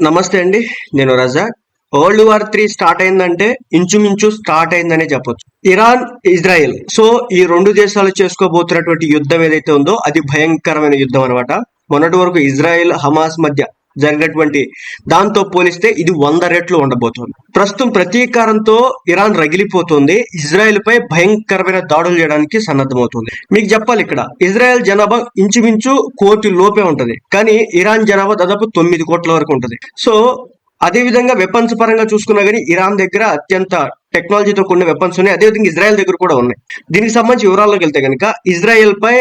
నమస్తే అండి నేను Razak world war three start అయిందంటే ఇంచుమించు స్టార్ట్ అయిందనే చెప్పొచ్చు. Iran Israel. సో ఈ రెండు దేశాలు చేసుకోబోతున్నటువంటి యుద్ధం ఏదైతే ఉందో అది భయంకరమైన యుద్ధం అనమాట మొన్నటి వరకు ఇజ్రాయెల్ హమాస్ మధ్య జరిగినటువంటి దాంతో పోలిస్తే ఇది వంద రెట్లు ఉండబోతోంది. ప్రస్తుతం ప్రతీకారంతో ఇరాన్ రగిలిపోతుంది. ఇజ్రాయెల్ పై భయంకరమైన దాడులు చేయడానికి సన్నద్ధమవుతుంది. మీకు చెప్పాలి ఇక్కడ ఇజ్రాయెల్ జనాభా ఇంచుమించు కోటి లోపే ఉంటది. కానీ ఇరాన్ జనాభా దాదాపు తొమ్మిది కోట్ల వరకు ఉంటది. సో అదే విధంగా వెపన్స్ పరంగా చూసుకున్నా కానీ ఇరాన్ దగ్గర అత్యంత టెక్నాలజీతో కూడిన వెపన్స్ ఉన్నాయి. అదేవిధంగా ఇజ్రాయెల్ దగ్గర కూడా ఉన్నాయి. దీనికి సంబంధించి వివరాల్లోకి వెళ్తే కనుక ఇజ్రాయెల్ పై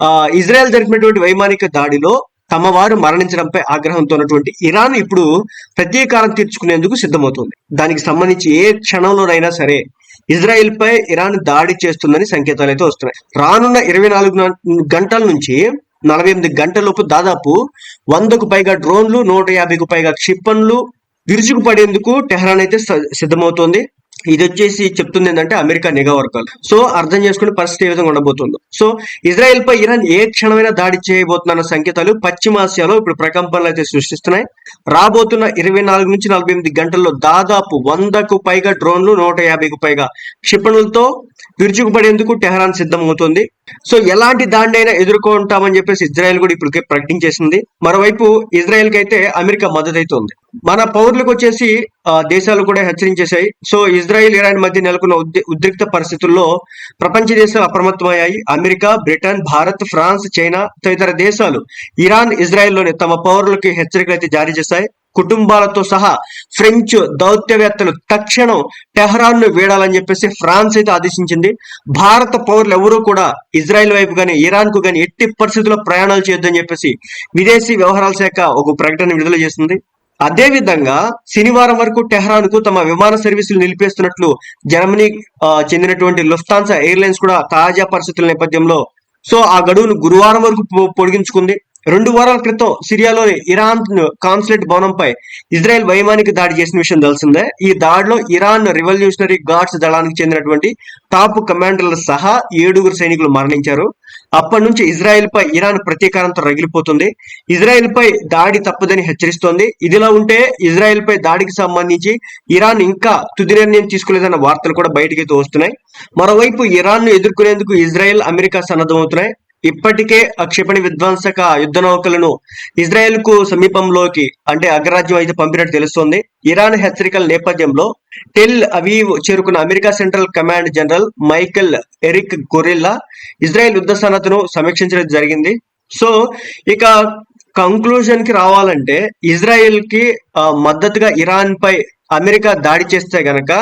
ఆ, ఇజ్రాయెల్ జరిపినటువంటి వైమానిక దాడిలో తమ వారు మరణించడంపై ఆగ్రహంతో ఉన్నటువంటి ఇరాన్ ఇప్పుడు ప్రతీకారం తీర్చుకునేందుకు సిద్ధమవుతుంది. దానికి సంబంధించి ఏ క్షణంలోనైనా సరే ఇజ్రాయెల్ పై ఇరాన్ దాడి చేస్తుందని సంకేతాలు అయితే వస్తున్నాయి. రానున్న ఇరవై నాలుగు గంటల నుంచి నలభై ఎనిమిది గంటలలోపు దాదాపు వందకు పైగా డ్రోన్లు నూట యాభైకు పైగా క్షిపణులు విరుచుకుపడేందుకు టెహ్రాన్ అయితే సిద్ధమవుతోంది. ఇది వచ్చేసి చెప్తుంది ఏంటంటే అమెరికా నిఘా వర్గాలు. సో అర్థం చేసుకునే పరిస్థితి ఏ విధంగా ఉండబోతుందో. సో ఇజ్రాయెల్ పై ఇరాన్ ఏ క్షణమైనా దాడి చేయబోతున్న సంకేతాలు పశ్చిమాసియాలో ఇప్పుడు ప్రకంపనలు అయితే సృష్టిస్తున్నాయి. రాబోతున్న ఇరవై నాలుగు నుంచి నలభై ఎనిమిది గంటల్లో దాదాపు వందకు పైగా డ్రోన్లు నూట యాభైకు పైగా క్షిపణులతో విరుచుకుపడేందుకు టెహరాన్ సిద్ధమవుతోంది. సో ఎలాంటి దాడిని ఎదుర్కొంటామని చెప్పేసి ఇజ్రాయెల్ కూడా ఇప్పుడు ప్రకటించేసింది. మరోవైపు ఇజ్రాయెల్ కైతే అయితే అమెరికా మద్దతు అయితే ఉంది మన పౌరులకు వచ్చేసి దేశాలు కూడా హెచ్చరించేశాయి. సో ఇజ్రాయెల్ ఇరాన్ మధ్య నెలకొన్న ఉద్రిక్త పరిస్థితుల్లో ప్రపంచ దేశాలు అప్రమత్తమయ్యాయి. America Britain Bharat France China తదితర దేశాలు ఇరాన్ ఇజ్రాయెల్లోని తమ పౌరులకి హెచ్చరికలు అయితే జారీ చేశాయి. కుటుంబాలతో సహా ఫ్రెంచ్ దౌత్యవేత్తలు తక్షణం టెహరాన్ను వీడాలని చెప్పేసి ఫ్రాన్స్ అయితే ఆదేశించింది. భారత పౌరులు ఎవరూ కూడా ఇజ్రాయెల్ వైపు కానీ ఇరాన్కు గాని ఎట్టి పరిస్థితుల్లో ప్రయాణాలు చేయొద్దని చెప్పేసి విదేశీ వ్యవహారాల శాఖ ఒక ప్రకటన విడుదల చేసింది. అదే విధంగా శనివారం వరకు టెహ్రాన్కు తమ విమాన సర్వీసులు నిలిపేస్తున్నట్లు జర్మనీ చెందినటువంటి లుఫ్తాన్సా ఎయిర్లైన్స్ కూడా తాజా పరిస్థితుల నేపథ్యంలో సో ఆ గడువును గురువారం వరకు పొడిగించుకుంది. రెండు వారాల క్రితం సిరియాలోని ఇరాన్ కాన్సులేట్ భవనంపై ఇజ్రాయెల్ వైమానిక దాడి చేసిన విషయం తెలిసిందే. ఈ దాడిలో ఇరాన్ రివల్యూషనరీ గార్డ్స్ దళానికి చెందినటువంటి టాప్ కమాండర్ల సహా ఏడుగురు సైనికులు మరణించారు. అప్పటి నుంచి ఇజ్రాయెల్ పై ఇరాన్ ప్రతీకారంతో రగిలిపోతుంది. ఇజ్రాయెల్ పై దాడి తప్పదని హెచ్చరిస్తోంది. ఇదిలా ఉంటే ఇజ్రాయెల్ పై దాడికి సంబంధించి ఇరాన్ ఇంకా తుది నిర్ణయం తీసుకోలేదన్న వార్తలు కూడా బయటకైతే వస్తున్నాయి. మరోవైపు ఇరాన్ను ఎదుర్కొనేందుకు ఇజ్రాయెల్ అమెరికా సన్నద్ధమవుతున్నాయి. ఇప్పటికే ఆ క్షిపణి విధ్వంసక యుద్ధ నౌకలను ఇజ్రాయెల్కు సమీపంలోకి అంటే అగ్రరాజ్యం అయితే పంపినట్టు తెలుస్తోంది. ఇరాన్ హెచ్చరికల నేపథ్యంలో టెల్ అవీవ్ చేరుకున్న America central command general Michael Erik Kurilla Israel యుద్ధ సన్నతను సమీక్షించడం జరిగింది. సో ఇక కంక్లూజన్కి రావాలంటే ఇజ్రాయెల్కి మద్దతుగా ఇరాన్ పై అమెరికా దాడి చేస్తే గనక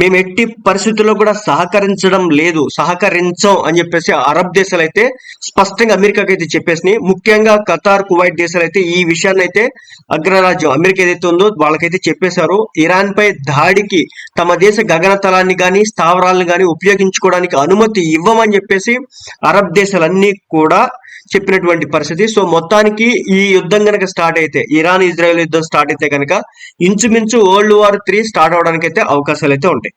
మేము ఎట్టి పరిస్థితుల్లో కూడా సహకరించడం లేదు సహకరించం అని చెప్పేసి అరబ్ దేశాలు అయితే స్పష్టంగా అమెరికాకి అయితే చెప్పేసి ముఖ్యంగా ఖతార్ కువైట్ దేశాలు అయితే ఈ విషయాన్ని అయితే అగ్రరాజ్యం అమెరికా ఏదైతే ఉందో వాళ్ళకైతే చెప్పేశారు. ఇరాన్ పై దాడికి తమ దేశ గగనతలాన్ని కానీ స్థావరాలను కానీ ఉపయోగించుకోవడానికి అనుమతి ఇవ్వమని చెప్పేసి అరబ్ దేశాలన్నీ కూడా చెప్పినటువంటి పరిస్థితి. సో మొత్తానికి ఈ యుద్ధం కనుక స్టార్ట్ అయితే ఇరాన్ ఇజ్రాయెల్ యుద్ధం స్టార్ట్ అయితే కనుక ఇంచుమించు వరల్డ్ వార్ త్రీ స్టార్ట్ అవడానికి అయితే అవకాశాలు అయితే ఉంటాయి.